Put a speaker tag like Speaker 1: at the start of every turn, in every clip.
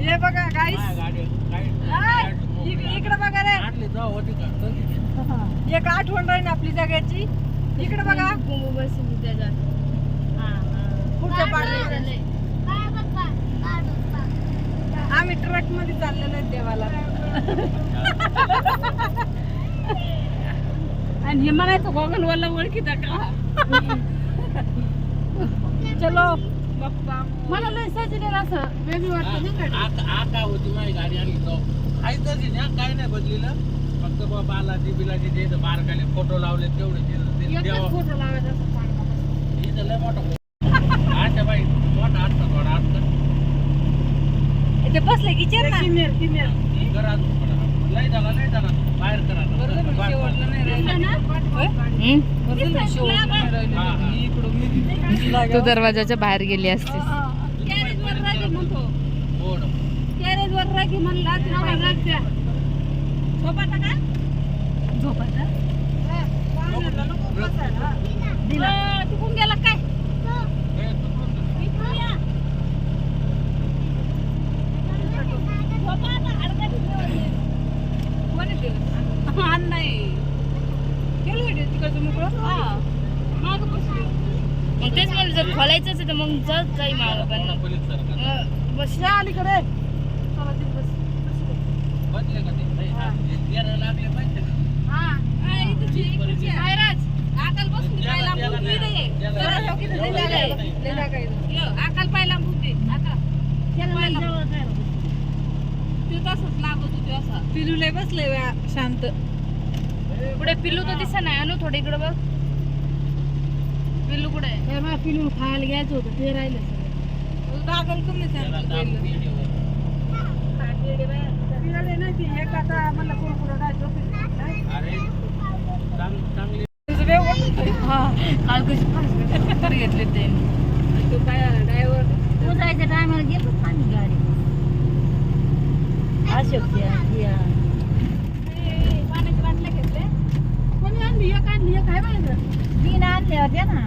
Speaker 1: हे बघा गाईस इकडे बघा रे. एक आठवण राहील आपली जगाची. इकडे बघा. पुढच्या पाडव्याला आम्ही ट्रकमध्ये चाललेलो आहे देवाला.
Speaker 2: आणि हे म्हणायचं गोगल वाला ओळखीत का?
Speaker 1: चलो
Speaker 2: मला लय सजलेलं असं वेगळी वाटतं नाही का?
Speaker 3: आका होती माझी गाडी आणली तो? काही तशी ना काही नाही बदलेलं. फक्त बा बालाजी बिलाजी ते बारकाले फोटो लावले तेवढे ते-
Speaker 2: एकच फोटो लावायचा असं चांगला.
Speaker 3: इथं लय मोठा अच्छा बाई मोठा थोडा
Speaker 1: ते बसले की चेर ना किमेर किमेर
Speaker 3: करा अजून थोडा. लय झाला लय झाला. हा, हा.
Speaker 4: तू दरवाजाच्या बाहेर गेली असतीस.
Speaker 2: कॅरेजवर रागी म्हणतो
Speaker 3: गोड.
Speaker 2: कॅरेजवर रागी म्हणला तुला राग द्या झोपाता का झोपाता दिला तिकून गेला काय
Speaker 3: हे चुकून झालं.
Speaker 2: इकडून या. झोपा आता, हाडकाची जेवण. कोणी दिलं? हा, नाही. केलं व्हिडिओ तिकडचं मोकळं? हा. मागं बसली.
Speaker 4: मग तेच मला जर खोलायचं असेल तर मग जात जाई मागं पण
Speaker 3: पोलीस सरकार.
Speaker 4: अं,
Speaker 1: बस या अलीकडे
Speaker 2: चला तिथं बस.
Speaker 3: बदले का ते? नाही, हा. ते तेरा लागले पाहिजे ना.
Speaker 2: हा. हा, इथंच आहे, इकडची आहे. हायराज, आकाल बसून
Speaker 3: त्याला-
Speaker 2: पाहिला
Speaker 3: त्याला
Speaker 2: मुलगी
Speaker 3: नाही.
Speaker 2: नाही.
Speaker 3: त्याला-
Speaker 2: जरा ठोकी तर लई जागा आहे.
Speaker 1: लय जागा आहे.
Speaker 2: यो, आकाल पाहिला मुलगी. आकाल. पाहिला. तो तसंच लागत होती असा.
Speaker 1: पिलू लय बसले शांत.
Speaker 4: पुढे पिल्लू तर दिसत नाही. अनु थोडे इकडे बघ. पिल्लू कुठे आहे?
Speaker 2: पिलून खायला घ्यायचं होतं ते राहिलं.
Speaker 1: दाखल कमी ती.
Speaker 4: काल कशी घेतले ते.
Speaker 1: तो काय ड्रायव्हर
Speaker 2: उजायच्या टायमाला गेलो पाणी गाडी. पाण्याची बाटल्या घेतले कोणी आणली? एक आणली एक आहे माझं
Speaker 1: तीन आणले होते ना.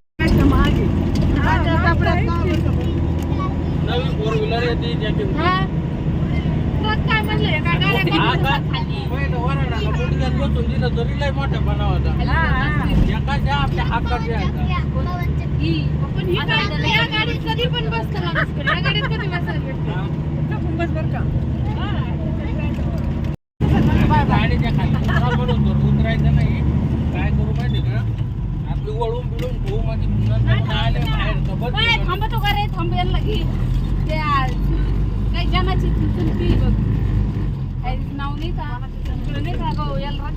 Speaker 3: तरी लय मोठा बनाव होता. एकाच्या आपल्या हाताच्या
Speaker 2: पण ही काय या गाडीत कधी पण बसतं माणूस पण या गाडीत कधी बसायला भेटतं
Speaker 1: टाकून बस बरं का
Speaker 3: गाडीच्या खाली उतरा म्हणून तर उतरायचं नाही काय करू माहिती का आपली वळून बिळून ठेवू म्हणजे नंतर आले बाहेर तर बस
Speaker 2: ओय, थांबतो का रे थांबेल लगी ते आज काही जनाची चुलती बघ काही नाव नाही का तुला नाही का गो याला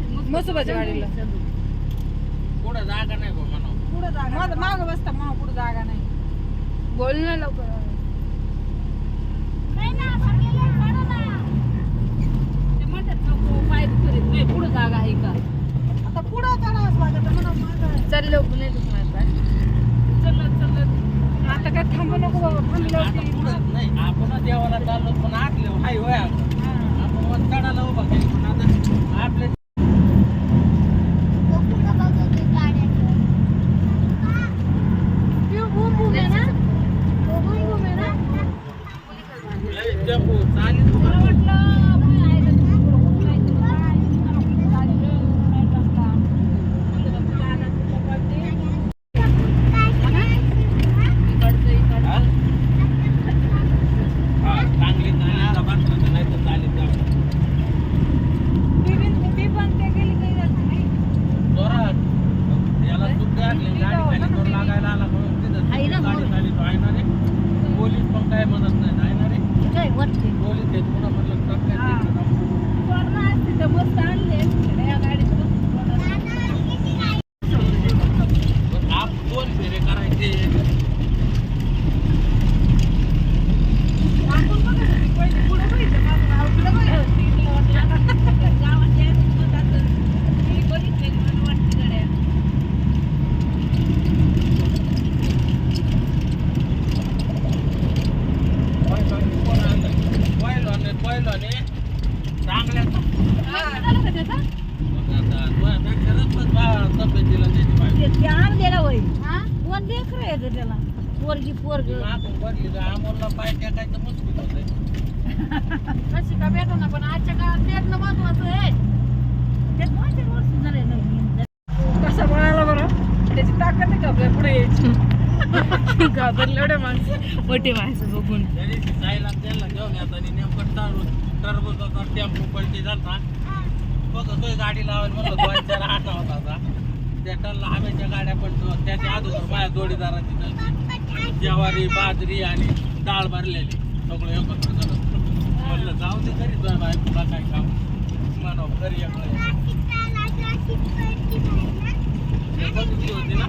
Speaker 1: मसुबाच्या गाडीला.
Speaker 3: पुढं जागा नाही
Speaker 1: पुढं जागा मागं बसता मग पुढं जागा नाही.
Speaker 4: बोल ना लवकर.
Speaker 2: ते म्हणतात नको पाय करीत नाही पुढं जागा आहे का?
Speaker 1: आता पुढं करावंच लागत म्हणा मागं.
Speaker 4: चल लवकर नाही दुखणार
Speaker 2: चलत चलत
Speaker 1: आता काय थांबू नको बाबा
Speaker 3: पुढं नाही आपण देवाला चाललो पण आतले हाय होय. आपण वर चढायला उभा केली पण आता आपले
Speaker 1: 我三。पोरगी पोरग.
Speaker 3: मागून पडली तर आम्हाला पाय टाकायचं मुश्किल होतंय.
Speaker 2: कशी का भेटो ना पण आजच्या काळात भेटणं महत्वाचं आहे.
Speaker 1: ते दोन तीन वर्ष झाले नवीन.
Speaker 2: कसा पळाला बरं त्याची ताकद आहे का आपल्या पुढे यायची?
Speaker 4: घाबरले एवढे माणसं. मोठे माणसं बघून.
Speaker 3: तरी जायला त्याला घेऊन येतात. आणि नेमकं टाळून टरबूजाचा टेम्पो पलटी झालता बघ तो गाडी लावायला म्हणलं दोन चार आठ होता त्या टनला हवेच्या गाड्या पण तो- त्याच्या अगोदर माझ्या जोडीदाराची नव्हती ज्वारी बाजरी आणि डाळ भरलेली. सगळं एकत्र झालं. म्हणलं जाऊ दे घरी तुझ्या बाय तुला काय काम म्हणा घरी एकलं होती ना?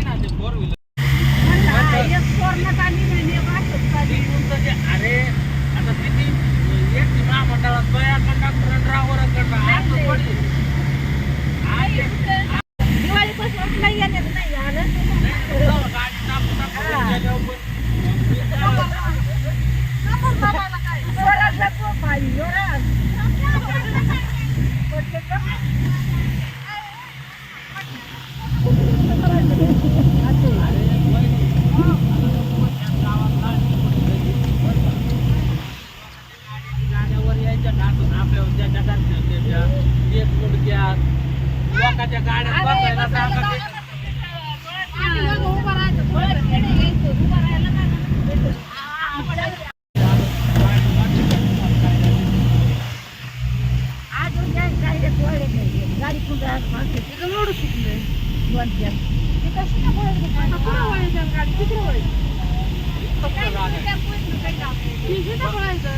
Speaker 3: ना ते फोर व्हीलर ती तुमचं जे अरे आता किती एक ती महामंडळात बया कंडक्टर ड्रायव्हर कडनं असं थोडी. आज ते-
Speaker 1: दिवाळीपासून नाही येण्यात नाही आलं
Speaker 3: नाही, जाऊ, गाडी टाकून टाकून त्याच्यावर पण- मी काय-
Speaker 1: स्वराजला तो पाहिजे, स्वराज.
Speaker 3: गाड्यावर यायच्या घातून आपल्यावर ज्याच्या घरच्या त्याच्या एक मुडक्या लोकांच्या गाड्यात बसायला सांगा ते-
Speaker 2: उभा राहायचं थोडं खेडे यायचं उभा राहायला
Speaker 1: अजून काय direct वळले नाही. गाडी कुठं
Speaker 4: तिथं मोडू शिकले
Speaker 1: दोन चार. ते कशी नाही?
Speaker 2: कुठं वळायचं गाडी तिकडे वळायचं
Speaker 3: फक्त गाड्या.
Speaker 2: तिथे वळायचं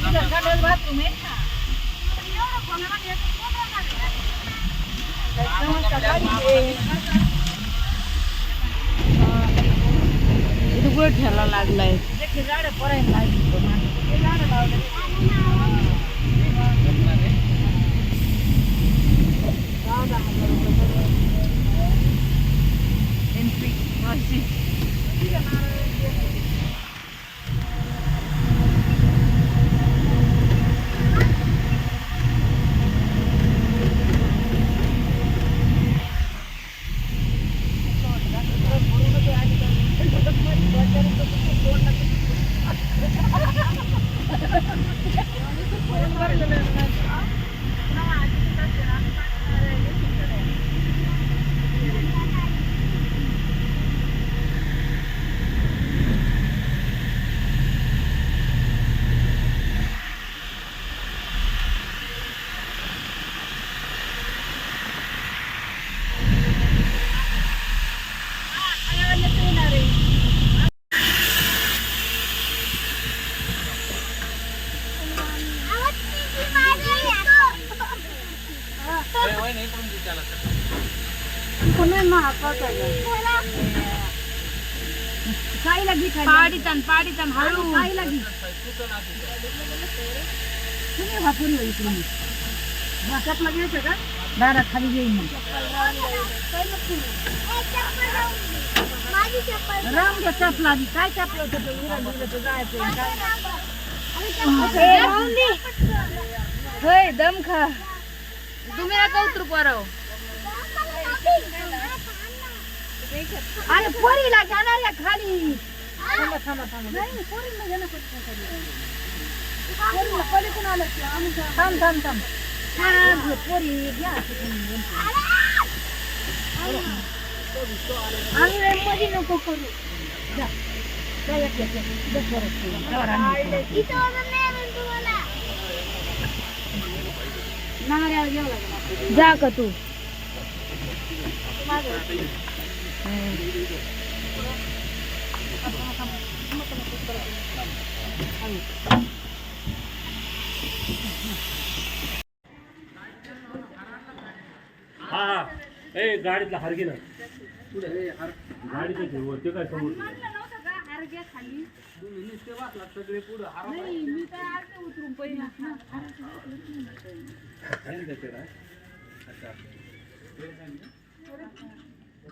Speaker 1: तिथं संडास bathroom आहे ना.
Speaker 4: इथं कुठे ठेला लागलाय
Speaker 1: त्याची झाडं पडायला लागली. तो माणूस. ते झाडं लावले. चौदा हजार रुपये भरले.
Speaker 4: एंट्री
Speaker 1: घे खाली.
Speaker 4: पाडीतान पाडीतान हळू
Speaker 3: ना तुझं.
Speaker 1: तुम्ही वापरून येऊ इकडून. वाटातला घ्यायचं का दारात खाली घेईन मग राम घ्या चपला आधी. काय चपला होतं ते उरण दिलं तर जायचं
Speaker 4: दम खा तुम्ही नका उतरू पोराव
Speaker 1: अरे पोरीला जाणार आहे खाली थांबा थांबा थांबा नाही पोरीला जाणार खाली पोरीला पलीकडून आलं की आम्ही जा- थांब थांब थांब हा, घे, पोरी घ्या तिकडून. आम्ही लयमध्ये नको करू जा. जा, एक, एक, एक. बस वरच ठेवा. वर आणि इकडे. नांगऱ्याला घ्यावं लागेल आपल्याला.
Speaker 5: हा हा. ए गाडीतला हार घे ना. गाडीचं ठेव ते काय समोर? दुसरं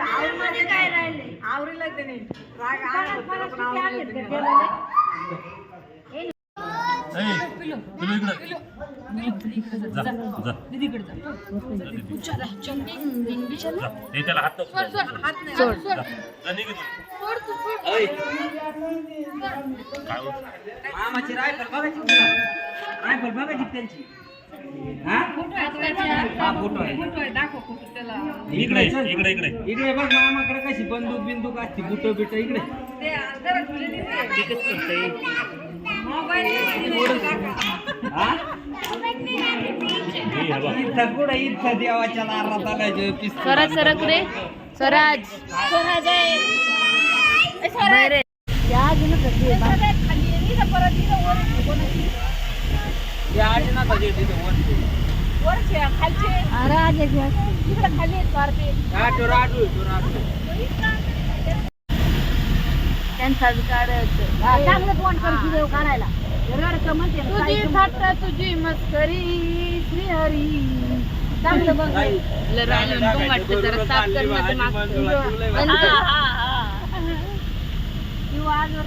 Speaker 5: घे बघ.
Speaker 6: अनु
Speaker 1: आवरीला ते नाही. राग आला पण आवरीला
Speaker 5: त्याला हात. काय?
Speaker 7: मामाची रायफल बघायची तुला रायफल बघायची त्यांची.
Speaker 5: इकडे इकडे इकडे
Speaker 7: इकडे. बघ मामाकडे कशी बंदूक बिंदूक असते बुट बिट इकडे. हा?
Speaker 5: हे बघ.
Speaker 7: इथं कुठं इथं देवाच्या दारात आलाय पिस्तूल
Speaker 6: स्वराज सरक रे. स्वराज. स्वराज आहे. ए, स्वराज.
Speaker 1: या आहे बा.
Speaker 7: या आजीनाथ जे तिथे वरती.
Speaker 1: अरे आज एक दिवस.
Speaker 7: तो राजू, तो राजू.
Speaker 6: त्यांचाच काढत
Speaker 1: हा, चांगलं तोंड कर व्हिडिओ काढायला रडकं म्हणते ना,
Speaker 6: तुझी
Speaker 1: काही
Speaker 6: थाट तुझी मस्करी श्री हरी
Speaker 1: चांगलं बघ.
Speaker 6: राहिलं वाटतं जरा साफ
Speaker 7: चालली
Speaker 6: कर
Speaker 7: बा,
Speaker 6: माझं
Speaker 7: आजी
Speaker 6: मागचं.
Speaker 1: आजवर